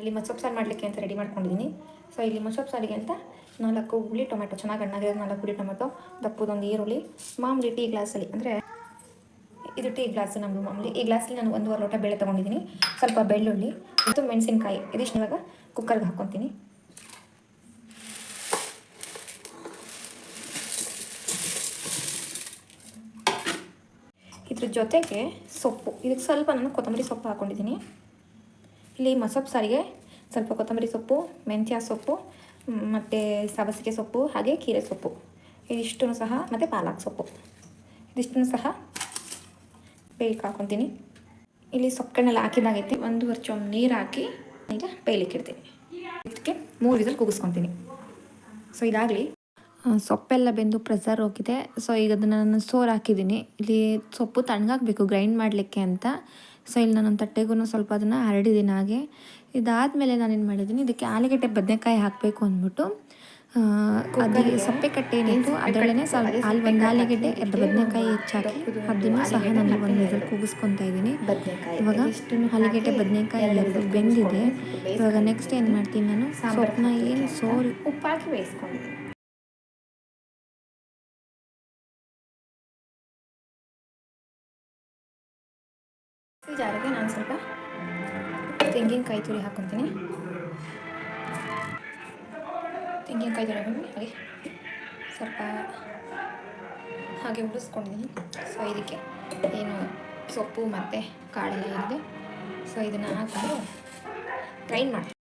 ಇಲ್ಲಿ ಮಸೊಪ್ಪು ಸಾರು ಮಾಡಲಿಕ್ಕೆ ಅಂತ ರೆಡಿ ಮಾಡ್ಕೊಂಡಿದ್ದೀನಿ ಸೊ ಇಲ್ಲಿ ಮಸೊಪ್ಪು ಸಾರಿಗೆ ಅಂತ ನಾಲ್ಕು ಹುಳಿ ಟೊಮೆಟೊ ಚೆನ್ನಾಗಿ ಹಣ್ಣಾಗಿರೋದು ನಾಲ್ಕು ಹುಳಿ ಟೊಮೆಟೊ ದಪ್ಪದೊಂದು ಈರುಳ್ಳಿ, ಮಾಮೂಲಿ ಟೀ ಗ್ಲಾಸಲ್ಲಿ ಅಂದರೆ ಇದು ಟೀ ಗ್ಲಾಸ್ ನಮ್ಮದು ಮಾಮೂಲಿ. ಈ ಗ್ಲಾಸಲ್ಲಿ ನಾನು ಒಂದೂವರೆ ಲೋಟ ಬೇಳೆ ತೊಗೊಂಡಿದ್ದೀನಿ ಸ್ವಲ್ಪ ಬೆಳ್ಳುಳ್ಳಿ ಮತ್ತು ಮೆಣಸಿನ್ಕಾಯಿ. ಇದಿಷ್ಟು ಇವಾಗ ಕುಕ್ಕರ್ಗೆ ಹಾಕ್ಕೊತೀನಿ. ಇದ್ರ ಜೊತೆಗೆ ಸೊಪ್ಪು. ಇದಕ್ಕೆ ಸ್ವಲ್ಪ ನಾನು ಕೊತ್ತಂಬರಿ ಸೊಪ್ಪು ಹಾಕ್ಕೊಂಡಿದ್ದೀನಿ ಇಲ್ಲಿ ಮಸೊಪ್ಪು ಸಾರಿಗೆ ಸ್ವಲ್ಪ ಕೊತ್ತಂಬರಿ ಸೊಪ್ಪು ಮೆಂತ್ಯ ಸೊಪ್ಪು ಮತ್ತು ಸಬಸಿಗೆ ಸೊಪ್ಪು ಹಾಗೆ ಕೀರೆ ಸೊಪ್ಪು ಇದಿಷ್ಟನ್ನು ಸಹ ಮತ್ತು ಪಾಲಕ್ ಸೊಪ್ಪು ಇದಿಷ್ಟನ್ನು ಸಹ ಬೇಯಕ್ಕೆ ಹಾಕೊತೀನಿ ಇಲ್ಲಿ ಸೊಪ್ಪುಗಳನ್ನೆಲ್ಲ ಹಾಕಿದಾಗೈತಿ ಒಂದು ವರ್ಷ ನೀರು ಹಾಕಿ ಈಗ ಬೇಯಲಿಕ್ಕೆ ಇಡ್ತೀನಿ ಇದಕ್ಕೆ ಮೂರು ವಿಸಲ್ ಕೂಗಿಸ್ಕೊತೀನಿ ಸೊ ಇದಾಗಲಿ ಸೊಪ್ಪೆಲ್ಲ ಬೆಂದು ಪ್ರೆಸರ್ ಹೋಗಿದೆ. ಸೊ ಈಗ ಅದನ್ನು ನಾನು ಸೋರ್ ಹಾಕಿದ್ದೀನಿ. ಇಲ್ಲಿ ಸೊಪ್ಪು ತಣ್ಣಗಾಗಬೇಕು ಗ್ರೈಂಡ್ ಮಾಡಲಿಕ್ಕೆ ಅಂತ. ಸೊ ಇಲ್ಲಿ ನಾನು ತಟ್ಟೆಗೂ ಸ್ವಲ್ಪ ಅದನ್ನು ಹರಡಿದ್ದೀನಿ ಹಾಗೆ. ಇದಾದಮೇಲೆ ನಾನೇನು ಮಾಡಿದ್ದೀನಿ ಇದಕ್ಕೆ ಆಲೂಗಡ್ಡೆ ಬದನೆಕಾಯಿ ಹಾಕಬೇಕು ಅಂದ್ಬಿಟ್ಟು ಅದಕ್ಕೆ ಅದು ಸೊಪ್ಪೆ ಕಟ್ಟೆ ಏನಿತ್ತು ಅದರೊಳಗೆ ಸ್ವಲ್ಪ ಅಲ್ಲಿ ಒಂದು ಆಲೂಗಡ್ಡೆ ಎರಡು ಬದನೆಕಾಯಿ ಹೆಚ್ಚಾಕಿ ಅದನ್ನು ಸಹ ನಾನು ಒಂದು ಇದ್ರಲ್ಲಿ ಕೂಗಿಸ್ಕೊತಾ ಇದ್ದೀನಿ. ಇವಾಗ ಆಲೂಗಡ್ಡೆ ಬದನೆಕಾಯಿ ಎರಡು ಬೆಂದಿದೆ. ಇವಾಗ ನೆಕ್ಸ್ಟ್ ಏನು ಮಾಡ್ತೀನಿ ನಾನು? ಸೊಪ್ಪನ್ನ ಏನು ಸೋರಿ ಉಪ್ಪಾಕಿ ಬೇಯಿಸ್ಕೊಂಡಿದ್ದೀನಿ. ಜಾರಿಗೆ ನಾನು ಸ್ವಲ್ಪ ತೆಂಗಿನಕಾಯಿ ತುರಿ ಹಾಕೊತೀನಿ. ತೆಂಗಿನಕಾಯಿ ತುರಿ ಹಾಕೊಂಡು ಹಾಗೆ ಸ್ವಲ್ಪ ಹಾಗೆ ಉಡಿಸ್ಕೊಂಡಿದ್ದೀನಿ ಸೊ ಇದಕ್ಕೆ ಏನು ಸೊಪ್ಪು ಮತ್ತು ಕಾಳೆಲ್ಲ ಇದೆ. ಸೊ ಇದನ್ನು ಹಾಕೊಂಡು ಗ್ರೈಂಡ್ ಮಾಡ್ತೀನಿ.